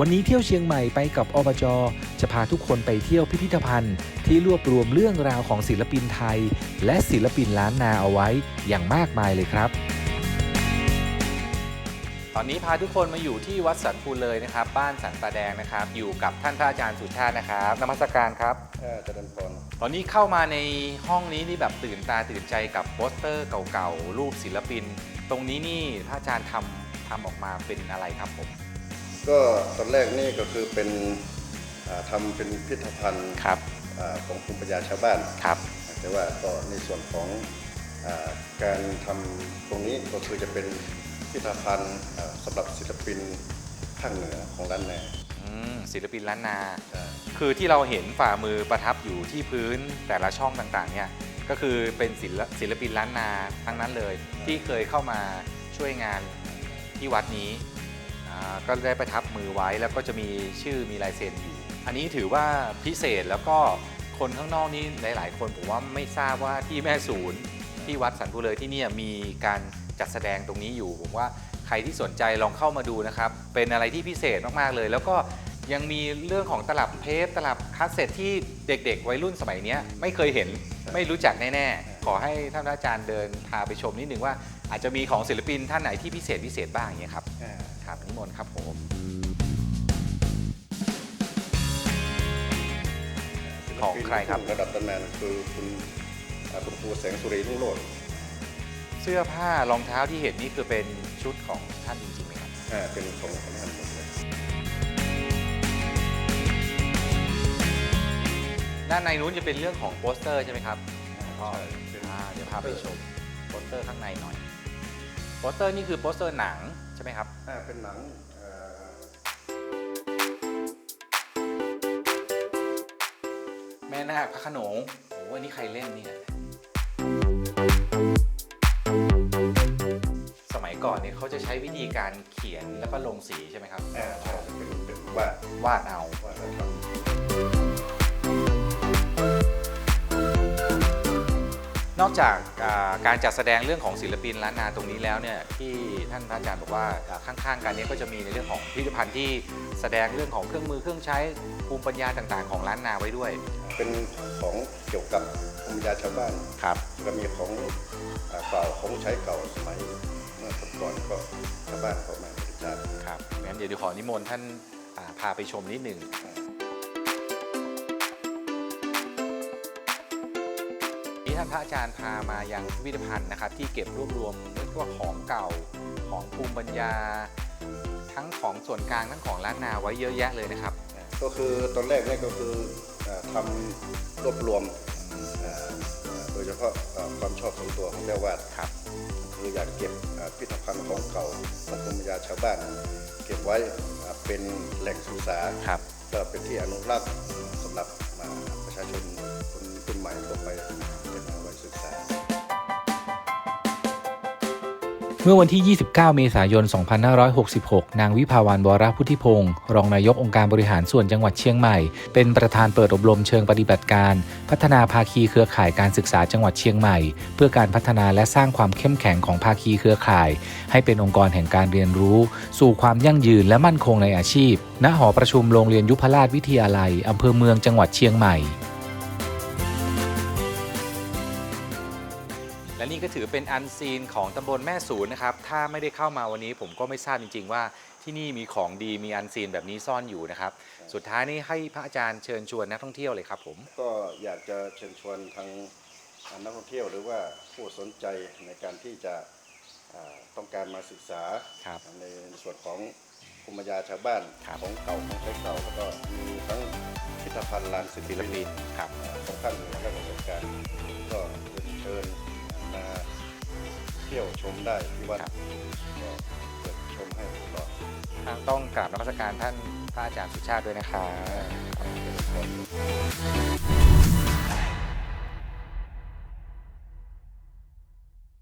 วันนี้เที่ยวเชียงใหม่ไปกับอบจ จะพาทุกคนไปเที่ยวพิพิธภัณฑ์ ที่รวบรวมเรื่องราวของศิลปินไทย และศิลปินล้านนาเอาไว้อย่างมากมายเลยครับ ตอนนี้พาทุกคนมาอยู่ที่วัดสันปูเลยนะครับ บ้านสันปะแดงนะครับ อยู่กับท่านพระอาจารย์สุชาตินะครับนมัสการครับ เออเจริญพรตอนนี้เข้ามาในห้องนี้นี่แบบตื่นตาตื่นใจกับโปสเตอร์เก่าๆรูปศิลปิน ตรงนี้นี่พระอาจารย์ทำทำออกมาเป็นอะไรครับผม ก็ตอนแรกนี่ก็คือเป็นอ่าทำเป็นพิพิธภัณฑ์ครับอ่าของภูมิปัญญาชาวบ้านครับแต่ว่าก็ในส่วนของอาการทำตรงนี้ก็คือจะเป็นพิพิธภัณฑ์อ่าสำหรับศิลปินภาคเหนือของล้านนาอืมศิลปินล้านนาใช่คือที่เราเห็นฝ่ามือประทับอยู่ที่พื้นแต่ละช่องต่างๆเนี่ยก็คือเป็นศิลปศิลปินล้านนาทั้งนั้นเลย ที่เคยเข้ามาช่วยงานที่วัดนี้อ่า ก็ได้ประทับมือไว้แล้วก็จะมีชื่อมีลายเซ็นอยู่ อันนี้ถือว่าพิเศษแล้วก็คนข้างนอกนี่หลาย ๆ คนผมว่าไม่ทราบว่าที่แม่ศูนย์ที่วัดสันปุเลยที่นี่มีการจัดแสดงตรงนี้อยู่ ผมว่าใครที่สนใจลองเข้ามาดูนะครับ เป็นอะไรที่พิเศษมาก ๆ เลย แล้วก็ยังมีเรื่องของตลับเทปตลับคาสเซ็ตที่เด็ก ๆ วัยรุ่นสมัยนี้ไม่เคยเห็นไม่รู้จักแน่ ๆ ขอให้ท่านอาจารย์เดินพาไปชมนิดนึงว่าอาจจะมีของศิลปินท่านไหนที่พิเศษพิเศษบ้างอย่างเงี้ยครับ บนิมนต์ครับผมของใครครับระดับตำนานคือคุณอ่าคุณครูแสงสุรีรุ่งโรจน์เสื้อผ้ารองเท้าที่เห็นนี่คือเป็นชุดของท่านจริงๆไหมครับอ่าเป็นของของท่านหมดเลยด้านในนู้นจะเป็นเรื่องของโปสเตอร์ใช่ไหมครับก็ใช่เป็นอ่าเดี๋ยวพาไปชมโปสเตอร์ข้างในหน่อย โปสเตอร์นี่คือโปสเตอร์หนัง ใช่ไหมครับอ่าเป็นหนังเอ่อแม่นาคพระโขนงโอ้โหอันนี้ใครเล่นเนี่ยสมัยก่อนเนี่ยเขาจะใช้วิธีการเขียนแล้วก็ลงสีใช่ไหมครับ อ่าใช่เป็นเป็นวาดวาดเอาวาดแล้วทำ นอกจากอ่าการจัดแสดงเรื่องของศิลปินล้านนาตรงนี้แล้วเนี่ยที่ท่านพระอาจารย์บอกว่าอ่าข้างๆกันเนี้ก็จะมีในเรื่องของพิพิธภัณฑ์ที่แสดงเรื่องของเครื่องมือเครื่องใช้ภูมิปัญญาต่างๆ ของล้านนาไว้ด้วย เป็นของเกี่ยวกับภูมิปัญญาชาวบ้านครับแล้วก็มีของอ่าเก่าของใช้เก่าสมัยเมื่อก่อนก็ชาวบ้านก็มาบริจาคครับงั้นเดี๋ยวขอนิมนต์ท่านอ่าพาไปชมนิดหนึ่ง ที่ท่านพระอาจารย์พามายังพิพิธภัณฑ์นะครับ ที่เก็บรวบรวมเรียกว่าของเก่าของภูมิปัญญา ทั้งของส่วนกลางทั้งของล้านนาไว้เยอะแยะเลยนะครับ ก็คือตอนแรกเนี่ยก็คืออ่าทำรวบรวมอ่าโดยเฉพาะอ่าความชอบส่วนตัวของแม่วาดครับ คืออยากเก็บอ่าพิพิธภัณฑ์ของเก่าของภูมิปัญญาชาวบ้าน เก็บไว้อ่าเป็นแหล่งศึกษา ครับ ก็เป็นที่อนุรักษ์สำหรับอ่าประชาชนคนรุ่นใหม่ต่อไป เมื่อวันที่ 29 เมษายน 2566 นางวิภาวันวรพุทธิพงศ์รองนายกองค์การบริหารส่วนจังหวัดเชียงใหม่ เป็นประธานเปิดอบรมเชิงปฏิบัติการ พัฒนาภาคีเครือข่ายการศึกษาจังหวัดเชียงใหม่ เพื่อการพัฒนาและสร้างความเข้มแข็งของภาคีเครือข่าย ให้เป็นองค์กรแห่งการเรียนรู้ สู่ความยั่งยืนและมั่นคงในอาชีพ ณ หอประชุมโรงเรียนยุพราชวิทยาลัยอำเภอเมืองจังหวัดเชียงใหม่ และนี่ก็ถือเป็นอันซีนของตำบลแม่ศูนย์นะครับ ถ้าไม่ได้เข้ามาวันนี้ผมก็ไม่ทราบจริง ๆ ว่าที่นี่มีของดีมีอันซีนแบบนี้ซ่อนอยู่นะครับ สุดท้ายนี้ให้พระอาจารย์เชิญชวนนักท่องเที่ยวเลยครับผม ก็อยากจะเชิญชวนทางนักท่องเที่ยวหรือว่าผู้สนใจในการที่จะอ่าต้องการมาศึกษาครับในส่วนของภูมิปัญญาชาวบ้านครับ ของเก่าของใช้เก่าแล้วก็มีทั้งพิพิธภัณฑ์ลานศิศิลลปิปินนครับอ่าของท่านและประสบก ที่ยวชมได้ที่วัดครับ ก็เปิดชมให้ตลอดต้องกราบนมัสการท่านพระอาจารย์สุชาติด้วยนะครับครับ